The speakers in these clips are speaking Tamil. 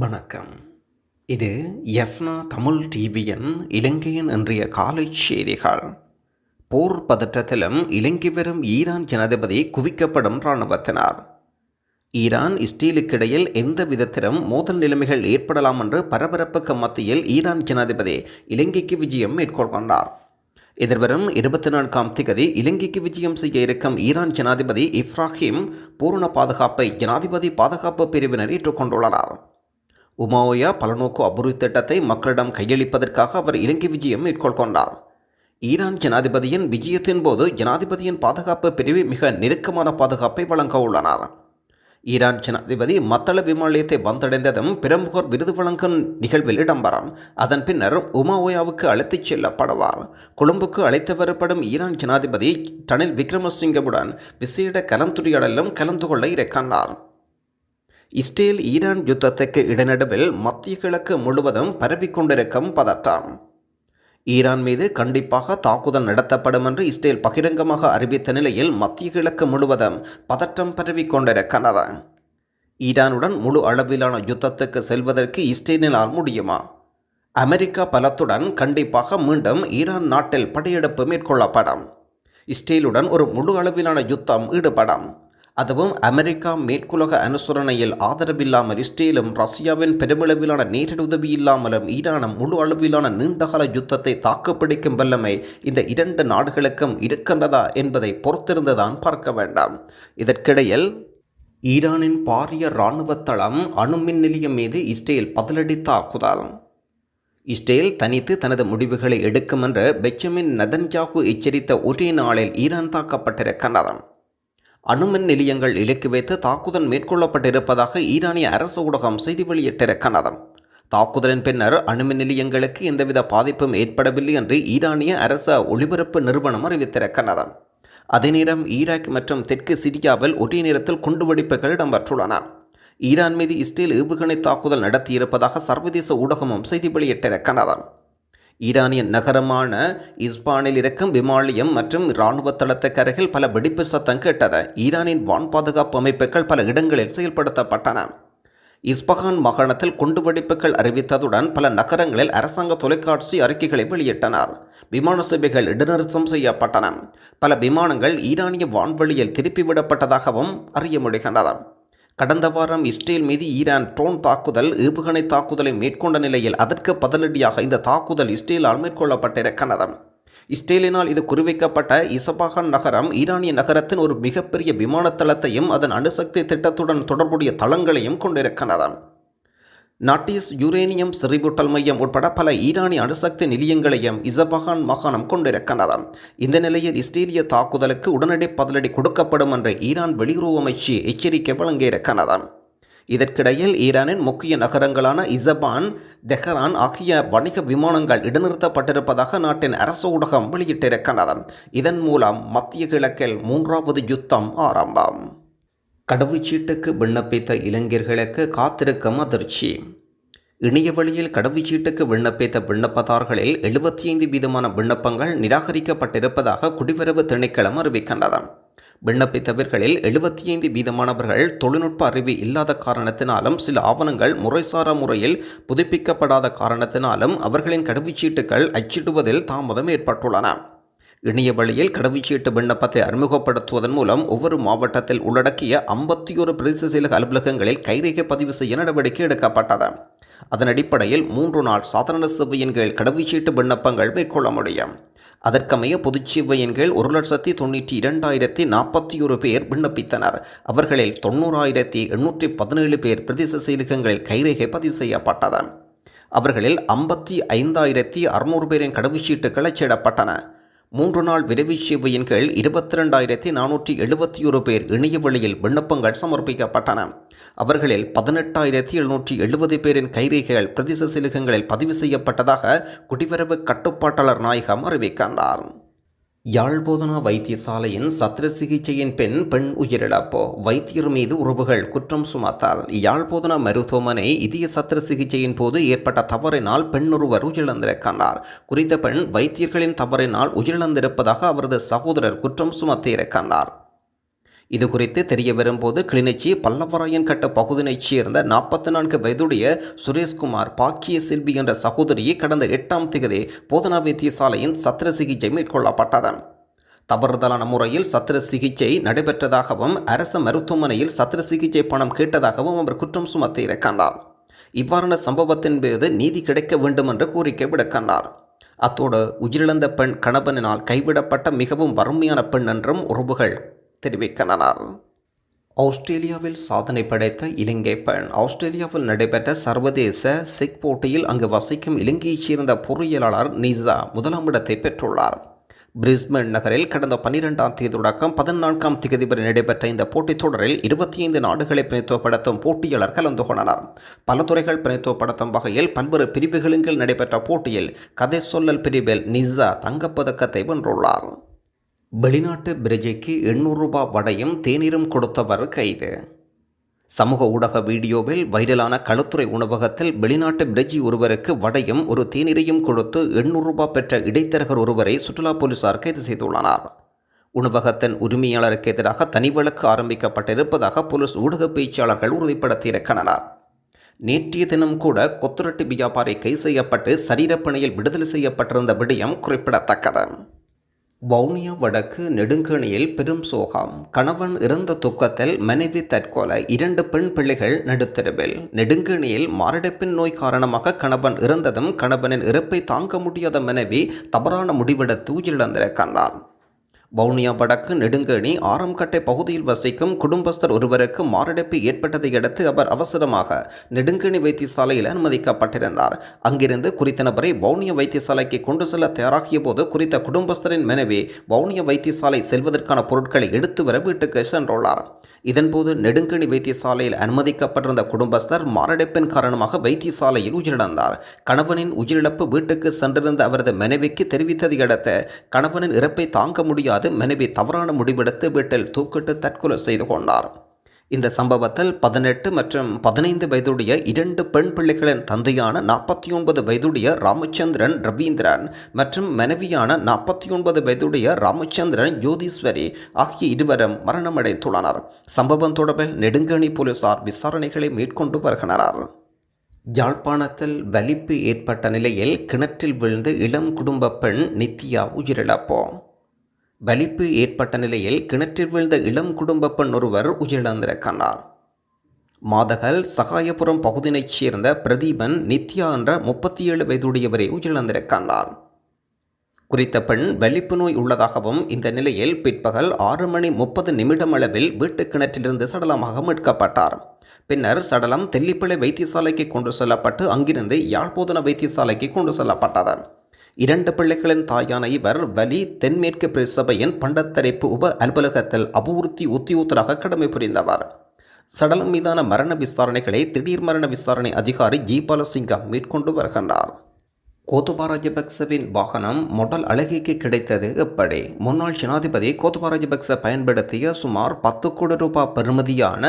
வணக்கம். இது எஃப்னா தமிழ் டிவியின் இலங்கையின் இன்றைய காலை செய்திகள். போர் பதற்றத்திலும் இலங்கை வரும் ஈரான் ஜனாதிபதி குவிக்கப்படும் இராணுவத்தினர். ஈரான் இஸ்ரேலுக்கிடையில் எந்த விதத்திலும் மோதல் நிலைமைகள் ஏற்படலாம் என்று பரபரப்புக்கு மத்தியில் ஈரான் ஜனாதிபதி இலங்கைக்கு விஜயம் மேற்கொள்கொண்டார் எதிர்வரும் இருபத்தி நான்காம் திகதி இலங்கைக்கு விஜயம் செய்ய இருக்கும் ஈரான் ஜனாதிபதி இப்ராஹிம் பூரண பாதுகாப்பை ஜனாதிபதி பாதுகாப்பு பிரிவினர் ஏற்றுக்கொண்டுள்ளனர். உமாவோயா பலநோக்கு அபுரி திட்டத்தை மக்களிடம் கையளிப்பதற்காக அவர் இலங்கை விஜயம் மேற்கொள்கின்றார் ஈரான் ஜனாதிபதியின் விஜயத்தின் போது ஜனாதிபதியின் பாதுகாப்பு பிரிவு மிக நெருக்கமான பாதுகாப்பை வழங்க உள்ளனர். ஈரான் ஜனாதிபதி மத்தள விமானத்தை வந்தடைந்ததும் பிரமுகர் விருது வழங்கும் நிகழ்வில் இடம்பெறும் அதன் பின்னர் உமாவோயாவுக்கு அழைத்துச் செல்லப்படுவார். கொழும்புக்கு அழைத்து வரப்படும் ஈரான் ஜனாதிபதி டனில் விக்ரமசிங்கவுடன் விசேட கலந்துரையாடலும் கலந்து கொள்ள இருக்கின்றார் இஸ்ரேல் ஈரான் யுத்தத்துக்கு இடநடுவில் மத்திய கிழக்கு முழுவதும் பரவிக்கொண்டிருக்கும் பதட்டம் ஈரான் மீது கண்டிப்பாக தாக்குதல் நடத்தப்படும் என்று இஸ்ரேல் பகிரங்கமாக அறிவித்த நிலையில் மத்திய கிழக்கு முழுவதும் பதட்டம் பரவிக்கொண்டிருக்கிறது. ஈரானுடன் முழு அளவிலான யுத்தத்துக்கு செல்வதற்கு இஸ்ரேலினால் முடியுமா? அமெரிக்கா பலத்துடன் கண்டிப்பாக மீண்டும் ஈரான் நாட்டில் படையெடுப்பு மேற்கொள்ளப்படும். இஸ்ரேலுடன் ஒரு முழு அளவிலான யுத்தம் ஈடுபடும். அதுவும் அமெரிக்கா மேற்குலக அனுசரணையில் ஆதரவில்லாமல் இஸ்ரேலும் ரஷ்யாவின் பெருமளவிலான நேரடி உதவி இல்லாமலும் ஈரானும் முழு அளவிலான நீண்டகால யுத்தத்தை தாக்குப்பிடிக்கும் வல்லமை இந்த இரண்டு நாடுகளுக்கும் இருக்கின்றதா என்பதை பொறுத்திருந்துதான் பார்க்க வேண்டாம். இதற்கிடையில் ஈரானின் பாரிய இராணுவ தளம் அணுமின் நிலையம் மீது இஸ்ரேல் பதிலடி தாக்குதல். இஸ்ரேல் தனித்து தனது முடிவுகளை எடுக்கும் என்று பெச்சமின் நதன்ஜாகு எச்சரித்த ஒரே நாளில் ஈரான் தாக்கப்பட்டிருக்கின்றது. அணுமின் நிலையங்கள் இலக்கு வைத்து தாக்குதல் மேற்கொள்ளப்பட்டிருப்பதாக ஈரானிய அரசு ஊடகம் செய்தி வெளியிட்டிருக்கிறது. தாக்குதலின் பின்னர் அணுமின் நிலையங்களுக்கு எந்தவித பாதிப்பும் ஏற்படவில்லை என்று ஈரானிய அரச ஒளிபரப்பு நிறுவனம் அறிவித்திருக்கிறது. அதே நேரம் ஈராக் மற்றும் தெற்கு சிரியாவில் ஒரே நேரத்தில் குண்டுவெடிப்புகள் இடம்பெற்றுள்ளன. ஈரான் மீது இஸ்ரேல் ஏவுகணை தாக்குதல் நடத்தியிருப்பதாக சர்வதேச ஊடகமும் செய்தி வெளியிட்டிருக்கிறது. ஈரானிய நகரமான இஸ்பானில் இருக்கும் விமானியம் மற்றும் இராணுவ தளத்துக்கு அருகில் பல வெடிப்பு சத்தம் கேட்டது. ஈரானின் வான் பாதுகாப்பு அமைப்புகள் பல இடங்களில் செயல்படுத்தப்பட்டன. இஸ்பகான் மாகாணத்தில் குண்டுவெடிப்புகள் அறிவித்ததுடன் பல நகரங்களில் அரசாங்க தொலைக்காட்சி அறிக்கைகளை வெளியிட்டனர். விமான சேவைகள் இடைநிறுத்தம் செய்யப்பட்டன. பல விமானங்கள் ஈரானிய வான்வெளியில் திருப்பிவிடப்பட்டதாகவும் அறிய முடிகின்றன கடந்த வாரம் இஸ்ரேல் மீது ஈரான் ட்ரோன் தாக்குதல் ஏவுகணை தாக்குதலை மேற்கொண்ட நிலையில் அதற்கு பதிலடியாக இந்த தாக்குதல் இஸ்ரேலால் மேற்கொள்ளப்பட்டிருக்கிறது. இஸ்ரேலினால் இது குறிவைக்கப்பட்ட இசபாகான் நகரம் ஈரானிய நகரத்தின் ஒரு மிகப்பெரிய விமானத்தளத்தையும் அதன் அணுசக்தி திட்டத்துடன் தொடர்புடைய தளங்களையும் கொண்டிருக்கிறது. நாட்டிஸ் யுரேனியம் செறிவூட்டல் மையம் உட்பட பல ஈரானிய அணுசக்தி நிலையங்களையும் இசபகான் மாகாணம் கொண்டிருக்கிறது இந்த நிலையில் இஸ்ரேலிய தாக்குதலுக்கு உடனடி பதிலடி கொடுக்கப்படும் என்று ஈரான் வெளியுறவு அமைச்சு எச்சரிக்கை வழங்கியிருக்கிறது இதற்கிடையில் ஈரானின் முக்கிய நகரங்களான இசபான் தெஹரான் ஆகிய வணிக விமானங்கள் இடைநிறுத்தப்பட்டிருப்பதாக நாட்டின் அரசு ஊடகம் வெளியிட்டிருக்கிறது இதன் மூலம் மத்திய கிழக்கில் மூன்றாவது யுத்தம் ஆரம்பம். கடவுச்சீட்டுக்கு விண்ணப்பித்த இளைஞர்களுக்கு காத்திருக்கும் அதிர்ச்சி. இணைய வழியில் கடவுச்சீட்டுக்கு விண்ணப்பித்த விண்ணப்பதார்களில் எழுபத்தி ஐந்து வீதமான விண்ணப்பங்கள் நிராகரிக்கப்பட்டிருப்பதாக குடிவரவு திணைக்களம் அறிவிக்கின்றது. விண்ணப்பித்தவர்களில் எழுபத்தி ஐந்து வீதமானவர்கள் தொழில்நுட்ப அறிவு இல்லாத காரணத்தினாலும் சில ஆவணங்கள் முறைசாரா முறையில் புதுப்பிக்கப்படாத காரணத்தினாலும் அவர்களின் கடவுச்சீட்டுகள் அச்சிடுவதில் தாமதம் ஏற்பட்டுள்ளன. இணைய வழியில் கடவுச்சீட்டு விண்ணப்பத்தை அறிமுகப்படுத்துவதன் மூலம் ஒவ்வொரு மாவட்டத்தில் உள்ளடக்கிய ஐம்பத்தி ஒரு பிரதேச செயலக அலுவலகங்களில் கைரேகை பதிவு செய்ய நடவடிக்கை எடுக்கப்பட்டது. அதன் அடிப்படையில் மூன்று நாள் சாதாரண சேவையின் கீழ் கடவுச்சீட்டு விண்ணப்பங்கள் மேற்கொள்ள முடியும். அதற்கமைய பொதுச்சேவையின் கீழ் ஒரு லட்சத்தி தொண்ணூற்றி இரண்டாயிரத்தி நாற்பத்தி ஒரு பேர் விண்ணப்பித்தனர். அவர்களில் தொண்ணூறாயிரத்தி எண்ணூற்றி பதினேழு பேர் பிரதேச செயலகங்களில் கைரேகை பதிவு செய்யப்பட்டது. அவர்களில் ஐம்பத்தி ஐந்தாயிரத்தி அறுநூறு பேரின் கடவுச்சீட்டுகள் அச்சிடப்பட்டன. மூன்று நாள் விரைவு சேவையின் கீழ் இருபத்தி ரெண்டாயிரத்தி நானூற்றி எழுபத்தி ஒரு பேர் இணைய வழியில் விண்ணப்பங்கள் சமர்ப்பிக்கப்பட்டன. அவர்களில் பதினெட்டாயிரத்தி எழுநூற்றி எழுபது பேரின் கைரேகைகள் பிரதேச சிலுகங்களில் பதிவு செய்யப்பட்டதாக குடிவரவு கட்டுப்பாட்டாளர் நாயகம் அறிவிக்கின்றார். யாழ்போதனா வைத்தியசாலையின் சத்திர சிகிச்சையின் பெண் பெண் உயிரிழப்பு. வைத்தியர் மீது உறவுகள் குற்றம் சுமத்தால். யாழ்போதனா மருத்துவமனை இதய சத்திர சிகிச்சையின் போது ஏற்பட்ட தவறினால் பெண் ஒருவர் உயிரிழந்திருக்கிறார் குறித்த பெண் வைத்தியர்களின் தவறினால் உயிரிழந்திருப்பதாக அவரது சகோதரர் குற்றம் சுமத்தியிருக்கிறார் இது குறித்து தெரிய வரும்போது கிளிநொச்சி பல்லவராயன் கட்ட பகுதியைச் சேர்ந்த நாற்பத்தி நான்கு வயதுடைய சுரேஷ்குமார் பாக்கிய செல்வி என்ற சகோதரி கடந்த எட்டாம் திகதி போதனா வைத்தியசாலையின் சத்திர சிகிச்சை மேற்கொள்ளப்பட்டது. தவறுதலான முறையில் சத்திர சிகிச்சை நடைபெற்றதாகவும் அரசு மருத்துவமனையில் சத்திர சிகிச்சை பணம் கேட்டதாகவும் அவர் குற்றம் சுமத்தியிருக்கின்றார் இவ்வாறான சம்பவத்தின் போது நீதி கிடைக்க வேண்டும் என்று கோரிக்கை விடுக்கின்றார். அத்தோடு உயிரிழந்த பெண் கணவனினால் கைவிடப்பட்ட மிகவும் வறுமையான பெண் என்றும் உறவுகள் தெரிவிக்கின்றனர். ஆஸ்திரேலியாவில் சாதனை படைத்த இலங்கை பெண் ஆஸ்திரேலியாவில் நடைபெற்ற சர்வதேச செக் போட்டியில் அங்கு வசிக்கும் இலங்கையைச் சேர்ந்த பொறியியலாளர் நிசா முதலாம் இடத்தை பெற்றுள்ளார். பிரிஸ்பேன் நகரில் கடந்த பன்னிரெண்டாம் தேதி தொடக்கம் பதினான்காம் தேதி வரை நடைபெற்ற இந்த போட்டித் தொடரில் இருபத்தி ஐந்து நாடுகளை பிரதித்துவப்படுத்தும் போட்டியாளர் கலந்து கொண்டனர். பல துறைகள் பிரதித்துவப்படுத்தும் வகையில் பல்வேறு பிரிவுகளின் கீழ் நடைபெற்ற போட்டியில் கதை சொல்லல் பிரிவில் நிசா தங்கப்பதக்கத்தை வென்றுள்ளார். வெளிநாட்டு பிரஜைக்கு எண்ணூறு ரூபாய் வடையும் தேநீரும் கொடுத்தவர் கைது. சமூக ஊடக வீடியோவில் வைரலான களுத்துறை உணவகத்தில் வெளிநாட்டு பிரஜி ஒருவருக்கு வடையும் ஒரு தேநீரையும் கொடுத்து எண்ணூறு ரூபாய் பெற்ற இடைத்தரகர் ஒருவரை சுற்றுலா போலீசார் கைது செய்துள்ளனர். உணவகத்தின் உரிமையாளருக்கு எதிராக தனி வழக்கு ஆரம்பிக்கப்பட்டிருப்பதாக போலீஸ் ஊடக பேச்சாளர்கள் உறுதிப்படுத்தியிருக்கின்றனர். நேற்றைய தினம் கூட கொத்துரட்டி வியாபாரி கைது செய்யப்பட்டு சரீரப்பணியில் விடுதலை செய்யப்பட்டிருந்த விடயம் குறிப்பிடத்தக்கது. வவுனியா வடக்கு நெடுங்கணியில் பெரும் சோகம். கணவன் இறந்த துக்கத்தில் மனைவி தற்கொலை இரண்டு பெண் பிள்ளைகள் நடுத்தருவில். நெடுங்கணியில் மாரடைப்பின் நோய் காரணமாக கணவன் இறந்ததும் கணவனின் இறப்பை தாங்க முடியாத மனைவி தவறான முடிவெடுத்து உயிரிழந்திருக்கின்றார் வவுனியா வடக்கு நெடுங்கணி ஆரம்கட்டை பகுதியில் வசிக்கும் குடும்பஸ்தர் ஒருவருக்கு மாரடைப்பு ஏற்பட்டதை அடுத்து அவர் அவசரமாக நெடுங்கணி வைத்தியசாலையில் அனுமதிக்கப்பட்டிருந்தார். அங்கிருந்து குறித்த நபரை வவுனியா வைத்தியசாலைக்கு கொண்டு செல்ல தயாராகிய போது குறித்த குடும்பஸ்தரின் மனைவி வவுனியா வைத்தியசாலை செல்வதற்கான பொருட்களை எடுத்து வர வீட்டுக்கு சென்றுள்ளார். இதன்போது நெடுங்கணி வைத்தியசாலையில் அனுமதிக்கப்பட்டிருந்த குடும்பஸ்தர் மாரடைப்பின் காரணமாக வைத்தியசாலையில் உயிரிழந்தார். கணவனின் உயிரிழப்பு வீட்டுக்கு சென்றிருந்த அவரது மனைவிக்கு தெரிவித்ததை அடுத்து கணவனின் இறப்பை தாங்க முடியாது மனைவி தவறான முடிவெடுத்து வீட்டில் தூக்கிட்டு தற்கொலை செய்து கொண்டார். இந்த சம்பவத்தில் பதினெட்டு மற்றும் பதினைந்து வயதுடைய இரண்டு பெண் பிள்ளைகளின் தந்தையான நாற்பத்தி ஒன்பது வயதுடைய ராமச்சந்திரன் ரவீந்திரன் மற்றும் மனைவியான நாற்பத்தி ஒன்பது வயதுடைய ராமச்சந்திரன் ஜோதீஸ்வரி ஆகிய இருவரும் மரணமடைந்துள்ளனர். சம்பவம் தொடர்பில் நெடுங்கணி போலீசார் விசாரணைகளை மேற்கொண்டு வருகின்றனர். யாழ்ப்பாணத்தில் வலிப்பு ஏற்பட்ட நிலையில் கிணற்றில் விழுந்து இளம் குடும்ப பெண் நித்யா உயிரிழப்போம் வலிப்பு ஏற்பட்ட நிலையில் கிணற்றில் விழுந்த இளம் குடும்ப பெண் ஒருவர் உயிரிழந்திருக்கிறார். மாதகல் சகாயபுரம் பகுதியைச் சேர்ந்த பிரதீபன் நித்யா என்ற முப்பத்தி ஏழு வயதுடையவரை உயிரிழந்திருக்கிறார். குறித்த பெண் வலிப்பு நோய் உள்ளதாகவும் இந்த நிலையில் பிற்பகல் ஆறு மணி முப்பது நிமிடம் அளவில் வீட்டு கிணற்றிலிருந்து சடலமாக மீட்கப்பட்டார். பின்னர் சடலம் தெல்லிப்பிள்ளை வைத்தியசாலைக்கு கொண்டு செல்லப்பட்டு அங்கிருந்து யாழ்போதன வைத்தியசாலைக்கு கொண்டு செல்லப்பட்டது. இரண்டு பிள்ளைகளின் தாயான இவர் வலி தென்மேற்கு பிரசபையின் பண்டத்தரைப்பு உப அலுவலகத்தில் அபிவிருத்தி உத்தியோகத்தராக கடமை புரிந்தவர். சடலம் மீதான மரண விசாரணைகளை திடீர் மரண விசாரணை அதிகாரி ஜீபாலசிங்கம் மேற்கொண்டு வருகின்றார். கோத்தபா ராஜபக்சவின் வாகனம் மொடல் அழகிக்கு கிடைத்தது எப்படி முன்னாள் ஜனாதிபதி கோத்தபா ராஜபக்ச பயன்படுத்திய சுமார் பத்து கோடி ரூபாய் பெறுமதியான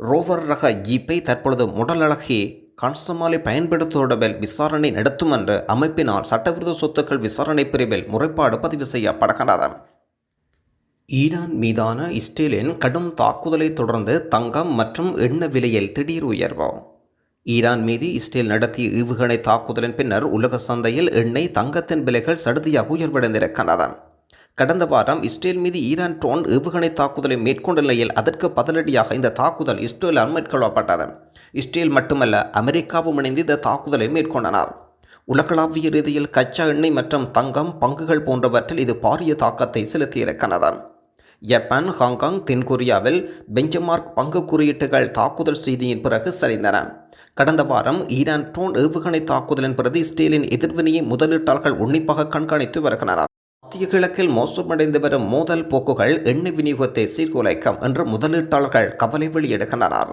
ரோவர் ரக ஜீப்பை தற்பொழுது முடல் அழகி கான்ஸ்டமாலை பயன்படுத்துவதில் விசாரணை நடத்தும் என்ற அமைப்பினால் சட்டவிரோத சொத்துக்கள் விசாரணை பிரிவில் முறைப்பாடு பதிவு செய்யப்படுகிறது. ஈரான் மீதான இஸ்ரேலின் கடும் தாக்குதலை தொடர்ந்து தங்கம் மற்றும் எண்ணெய் விலையில் திடீர் உயர்வு. ஈரான் மீது இஸ்ரேல் நடத்திய ஏவுகணை தாக்குதலின் பின்னர் உலக சந்தையில் எண்ணெய் தங்கத்தின் விலைகள் சடுதியாக உயர்வடைந்திருக்கின்றன. கடந்த வாரம் இஸ்ரேல் மீது ஈரான் ட்ரோன் ஏவுகணை தாக்குதலை மேற்கொண்ட நிலையில் அதற்கு பதிலடியாக இந்த தாக்குதல் இஸ்ரேலால் மேற்கொள்ளப்பட்டது இஸ்ரேல் மட்டுமல்ல அமெரிக்காவும் இணைந்து இந்த தாக்குதலை மேற்கொண்டனர். உலகளாவிய ரீதியில் கச்சா எண்ணெய் மற்றும் தங்கம் பங்குகள் போன்றவற்றில் இது பாரிய தாக்கத்தை செலுத்தியிருக்கிறது. ஜப்பான் ஹாங்காங் தென்கொரியாவில் பெஞ்சமார்க் பங்கு குறியீட்டுகள் தாக்குதல் செய்தியின் பிறகு சரிந்தன. கடந்த வாரம் ஈரான் ட்ரோன் ஏவுகணை தாக்குதலின் பிறகு இஸ்ரேலின் எதிர்வினையை முதலீட்டாளர்கள் உன்னிப்பாக கண்காணித்து வருகின்றனர். மத்திய கிழக்கில் மோசமடைந்து வரும் மோதல் போக்குகள் எண்ணெய் விநியோகத்தை சீர்குலைக்கும் என்று முதலீட்டாளர்கள் கவலை வெளியிடுகின்றனர்.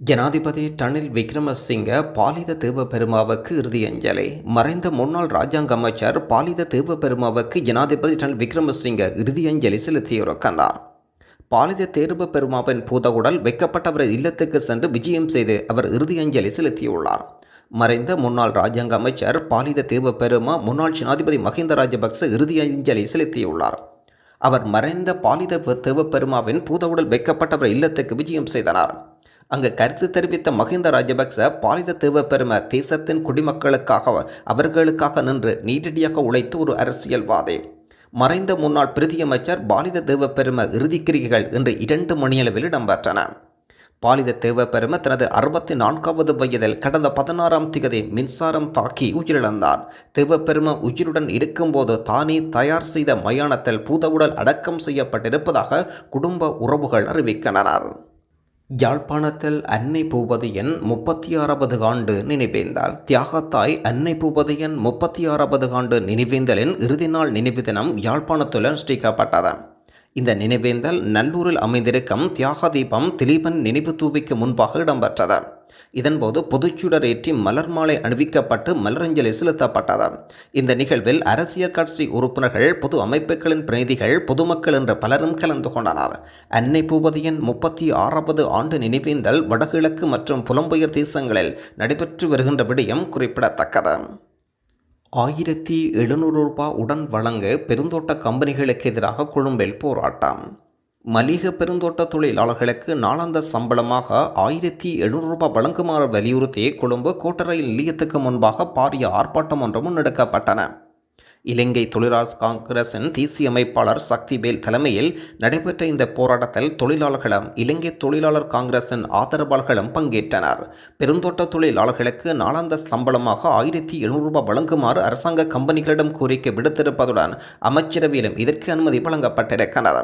ஜனாதிபதி டனில் விக்ரமசிங்க பாலித தேவபெருமாவுக்கு இறுதி அஞ்சலி மறைந்த முன்னாள் ராஜாங்க அமைச்சர் பாலித தேவபெருமாவுக்கு ஜனாதிபதி டனில் விக்ரமசிங்க இறுதி அஞ்சலி செலுத்தியிருக்கின்றார். பாலித தேர்வு பெருமாவின் பூதவுடல் வைக்கப்பட்டவரது இல்லத்துக்கு சென்று விஜயம் செய்து அவர் இறுதி அஞ்சலி செலுத்தியுள்ளார். மறைந்த முன்னாள் ராஜாங்க அமைச்சர் பாலித தேவ பெருமா முன்னாள் ஜனாதிபதி மஹிந்த ராஜபக்ச இறுதி அஞ்சலி செலுத்தியுள்ளார். அவர் மறைந்த பாலித தேவபெருமாவின் பூதவுடல் வைக்கப்பட்டவர் இல்லத்துக்கு விஜயம் செய்தனர். அங்கு கருத்து தெரிவித்த மஹிந்த ராஜபக்ச பாலித தேவப்பெரும தேசத்தின் குடிமக்களுக்காக அவர்களுக்காக நின்று நீரடியாக உழைத்து ஒரு அரசியல்வாதி. மறைந்த முன்னாள் பிரதியமைச்சர் பாலித தேவப்பெரும இறுதிக்கிரிகைகள் இன்று இரண்டு மணியளவில் இடம்பெற்றன. பாலித தேவப்பெரும தனது அறுபத்தி நான்காவது வயதில் கடந்த பதினாறாம் திகதி மின்சாரம் தாக்கி உயிரிழந்தார். தேவப்பெரும உயிருடன் இருக்கும்போது தானே தயார் செய்த மயானத்தில் பூதவுடல் அடக்கம் செய்யப்பட்டிருப்பதாக குடும்ப உறவுகள் அறிவிக்கின்றனர். யாழ்ப்பாணத்தில் அன்னை பூபதியின் முப்பத்தி ஆறாவது ஆண்டு நினைவேந்தால் தியாகத்தாய் அன்னை பூபதியின் முப்பத்தி ஆறாவது ஆண்டு நினைவேந்தலின் இறுதி நாள் நினைவு தினம் யாழ்ப்பாணத்துடன் அனுஷ்டிக்கப்பட்டது இந்த நினைவேந்தல் நல்லூரில் அமைந்திருக்கும் தியாக தீபம் திலீபன் நினைவு தூவிக்கு முன்பாக இடம்பெற்றது. இதன்போது பொதுச்சுடர் ஏற்றி மலர் மாலை அணிவிக்கப்பட்டு மலரஞ்சலி செலுத்தப்பட்டது. இந்த நிகழ்வில் அரசியல் கட்சி உறுப்பினர்கள் பொது அமைப்புகளின் பிரதிநிதிகள் பொதுமக்கள் என்ற பலரும் கலந்து கொண்டனர். அன்னை பூபதியின் முப்பத்தி ஆறாவது ஆண்டு நினைவேந்தல் வடகிழக்கு மற்றும் புலம்பெயர் தேசங்களில் நடைபெற்று வருகின்ற விடயம் குறிப்பிடத்தக்கது. ஆயிரத்தி எழுநூறு ரூபாய் உடன் வழங்க பெருந்தோட்ட கம்பெனிகளுக்கு எதிராக கொழும்பில் போராட்டம். மலிக பெருந்தோட்ட தொழிலாளர்களுக்கு நாளாந்த சம்பளமாக ஆயிரத்தி எழுநூறு ரூபாய் வழங்குமாறு வலியுறுத்தி கொழும்பு கோட்டரயில் நிலையத்துக்கு முன்பாக பாரிய ஆர்ப்பாட்டம் ஒன்று முன்னெடுக்கப்பட்டன. இலங்கை தொழிலாளர் காங்கிரசின் தேசிய அமைப்பாளர் சக்திவேல் தலைமையில் நடைபெற்ற இந்த போராட்டத்தில் தொழிலாளர்களும் இலங்கை தொழிலாளர் காங்கிரசின் ஆதரவாளர்களும் பங்கேற்றனர். பெருந்தோட்ட தொழிலாளர்களுக்கு நாளாந்த சம்பளமாக ஆயிரத்தி எழுநூறு ரூபாய் வழங்குமாறு அரசாங்க கம்பெனிகளிடம் கோரிக்கை விடுத்திருப்பதுடன் அமைச்சரவையிலும் இதற்கு அனுமதி வழங்கப்பட்டிருக்கிறது.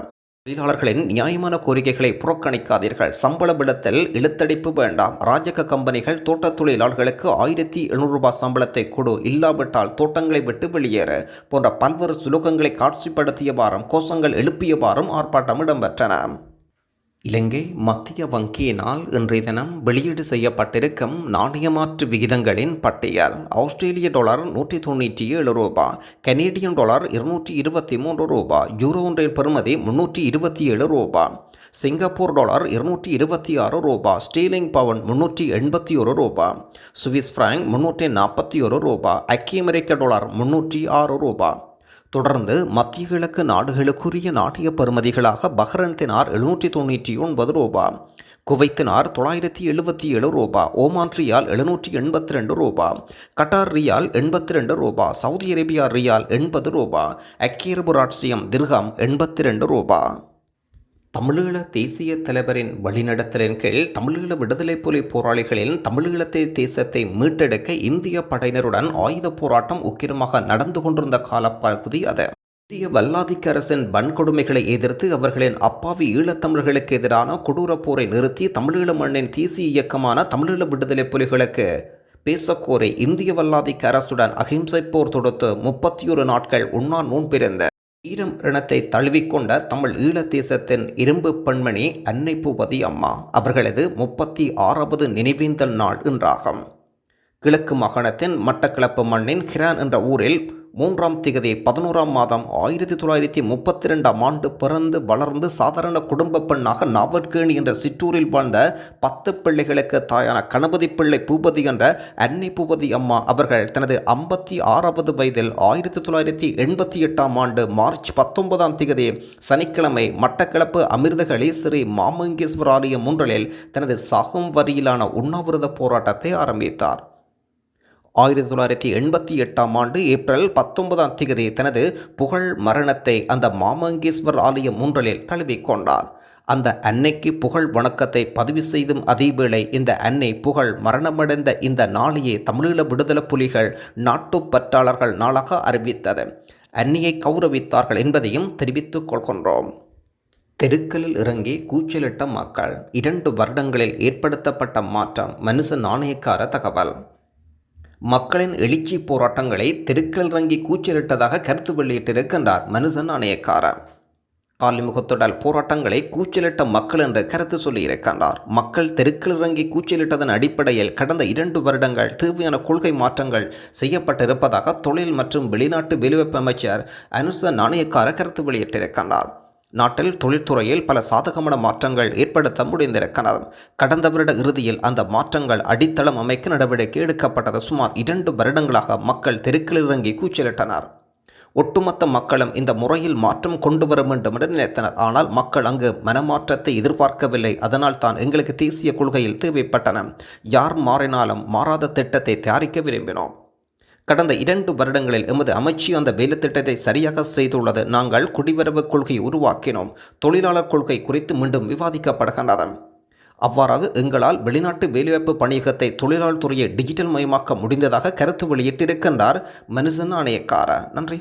தொழிலாளர்களின் நியாயமான கோரிக்கைகளை புறக்கணிக்காதீர்கள். சம்பள விடத்தில் இழுத்தடிப்பு வேண்டாம். ராஜக கம்பெனிகள் தோட்ட தொழிலாளர்களுக்கு ஆயிரத்தி எழுநூறு ரூபாய் சம்பளத்தை கொடு. இல்லாவிட்டால் தோட்டங்களை விட்டு வெளியேறு போன்ற பல்வேறு சுலோகங்களை காட்சிப்படுத்தியவாறும் கோஷங்கள் எழுப்பியவாறும் ஆர்ப்பாட்டம் இடம்பெற்றன. இலங்கை மத்திய வங்கியினால் இன்றைய தினம் வெளியீடு செய்யப்பட்டிருக்கும் நாணயமாற்று விகிதங்களின் பட்டியல். ஆஸ்திரேலிய டாலர் நூற்றி தொண்ணூற்றி ஏழு ரூபாய் கனேடியன் டாலர் இருநூற்றி இருபத்தி மூன்று ரூபாய் யூரோ ஒன்றின் பெறுமதி முன்னூற்றி இருபத்தி ஏழு ரூபாய் சிங்கப்பூர் டாலர் இருநூற்றி இருபத்தி ஆறு ரூபாய் ஸ்டீலிங் பவுன் முன்னூற்றி எண்பத்தி ஒரு ரூபாய் சுவிஸ் பிராங்க் முன்னூற்றி நாற்பத்தி ஒரு ரூபாய் ஐக்கிய அமெரிக்க டாலர் முன்னூற்றி ஆறு ரூபாய் தொடர்ந்து மத்திய கிழக்கு நாடுகளுக்குரிய நாணய பெறுமதிகளாக பஹ்ரன்தினார் எழுநூற்றி தொண்ணூற்றி ஒன்பது ரூபா குவைத்தினார் தொள்ளாயிரத்தி எழுபத்தி ஏழு ரூபா ஓமான் ரியால் எழுநூற்றி எண்பத்தி ரெண்டு ரூபா கட்டார் ரியால் எண்பத்தி ரெண்டு ரூபா சவுதி அரேபியா ரியால் எண்பது ரூபா அக்கீர் புராட்சியம் ராட்சியம் திர்ஹாம் எண்பத்தி ரெண்டு ரூபா. தமிழீழ தேசிய தலைவரின் வழிநடத்தலின் கீழ் தமிழீழ விடுதலை புலி போராளிகளின் தமிழீழத்தை தேசத்தை மீட்டெடுக்க இந்திய படையினருடன் ஆயுத போராட்டம் உக்கிரமாக நடந்து கொண்டிருந்த காலப்பகுதி அது இந்திய வல்லாதிக்க அரசின் வன்கொடுமைகளை எதிர்த்து அவர்களின் அப்பாவி ஈழத்தமிழர்களுக்கு எதிரான கொடூர போரை நிறுத்தி தமிழீழ மண்ணின் தேசிய இயக்கமான தமிழீழ விடுதலை புலிகளுக்கு பேசக்கோரி இந்திய வல்லாதிக்க அரசுடன் அகிம்சை போர் தொடுத்து முப்பத்தி ஒரு நாட்கள் உண்ணா நோன்பிருந்த ஈரம் ரணத்தை தழுவிக்கொண்ட தமிழ் ஈழத்தேசத்தின் இரும்பு பெண்மணி அன்னை பூபதி அம்மா. அவர்களது முப்பத்தி ஆறாவது நினைவேந்தல் நாள் என்றாகும் கிழக்கு மாகாணத்தின் மட்டக்களப்பு மண்ணின் ஹிரான் என்ற ஊரில் மூன்றாம் திகதி பதினோராம் மாதம் ஆயிரத்தி தொள்ளாயிரத்தி முப்பத்தி ரெண்டாம் ஆண்டு பிறந்து வளர்ந்து சாதாரண குடும்ப பெண்ணாக நாவற்கேணி என்ற சிற்றூரில் வாழ்ந்த பத்து பிள்ளைகளுக்கு தாயான கணபதி பிள்ளை பூபதி என்ற அன்னை பூபதி அம்மா அவர்கள் தனது ஐம்பத்தி ஆறாவது வயதில் ஆயிரத்தி தொள்ளாயிரத்தி எண்பத்தி எட்டாம் ஆண்டு மார்ச் பத்தொன்பதாம் திகதி சனிக்கிழமை மட்டக்களப்பு அமிர்தகளி ஸ்ரீ மாமங்கேஸ்வர ஆலயம் முன்றலில் தனது சாகும் வரியிலான உண்ணாவிரத போராட்டத்தை ஆரம்பித்தார். ஆயிரத்தி தொள்ளாயிரத்தி எண்பத்தி எட்டாம் ஆண்டு ஏப்ரல் பத்தொன்பதாம் தேதி தனது புகழ் மரணத்தை அந்த மாமங்கேஸ்வர் ஆலயம் முன்றலில் தழுவிக்கொண்டார் அந்த அன்னைக்கு புகழ் வணக்கத்தை பதிவு செய்தும் அதேவேளை இந்த அன்னை புகழ் மரணமடைந்த இந்த நாளையே தமிழீழ விடுதலை புலிகள் நாட்டுப்பற்றாளர்கள் நாளாக அறிவித்தது. அன்னியை கௌரவித்தார்கள் என்பதையும் தெரிவித்துக் கொள்கின்றோம். தெருக்களில் இறங்கி கூச்சலிட்ட மக்கள் இரண்டு வருடங்களில் ஏற்படுத்தப்பட்ட மாற்றம் மனுஷ நாணயக்கார தகவல். மக்களின் எழுச்சி போராட்டங்களை தெருக்கள் இறங்கி கூச்சலிட்டதாக கருத்து வெளியிட்டிருக்கின்றார் மனுஷன் ஆணையக்காரர். காலிமுகத்துடல் போராட்டங்களை கூச்சலிட்ட மக்கள் என்று கருத்து சொல்லியிருக்கின்றார். மக்கள் தெருக்கள் இறங்கி கூச்சலிட்டதன் அடிப்படையில் கடந்த இரண்டு வருடங்கள் தேவையான கொள்கை மாற்றங்கள் செய்யப்பட்டிருப்பதாக தொழில் மற்றும் வெளிநாட்டு வெளிவப்பு அமைச்சர் அனுச நாணயக்கார கருத்து வெளியிட்டிருக்கின்றார். நாட்டில் தொழில்துறையில் பல சாதகமான மாற்றங்கள் ஏற்படுத்த முடிந்திருக்கிறது கடந்த வருட இறுதியில் அந்த மாற்றங்கள் அடித்தளம் அமைக்க நடவடிக்கை எடுக்கப்பட்டது சுமார் இரண்டு வருடங்களாக மக்கள் தெருக்கில் இறங்கி கூச்சலிட்டனர். ஒட்டுமொத்த மக்களும் இந்த முறையில் மாற்றம் கொண்டு வர வேண்டும் என்று நினைத்தனர். ஆனால் மக்கள் அங்கு மனமாற்றத்தை எதிர்பார்க்கவில்லை. அதனால் தான் எங்களுக்கு தேசிய கொள்கையில் தேவைப்பட்டன. யார் மாறினாலும் மாறாத திட்டத்தை தயாரிக்க விரும்பினோம். கடந்த இரண்டு வருடங்களில் எமது அமைச்சு அந்த வேலைத்திட்டத்தை சரியாக செய்துள்ளது. நாங்கள் குடிவரவு கொள்கை உருவாக்கினோம். தொழிலாளர் கொள்கை குறித்து மீண்டும் விவாதிக்கப்படுகின்றது அவ்வாறாக எங்களால் வெளிநாட்டு வேலைவாய்ப்பு பணியகத்தை தொழிலாளர் துறையை டிஜிட்டல் மயமாக்க முடிந்ததாக கருத்து வெளியிட்டிருக்கின்றார் மனுசன் ஆணையக்கார நன்றி.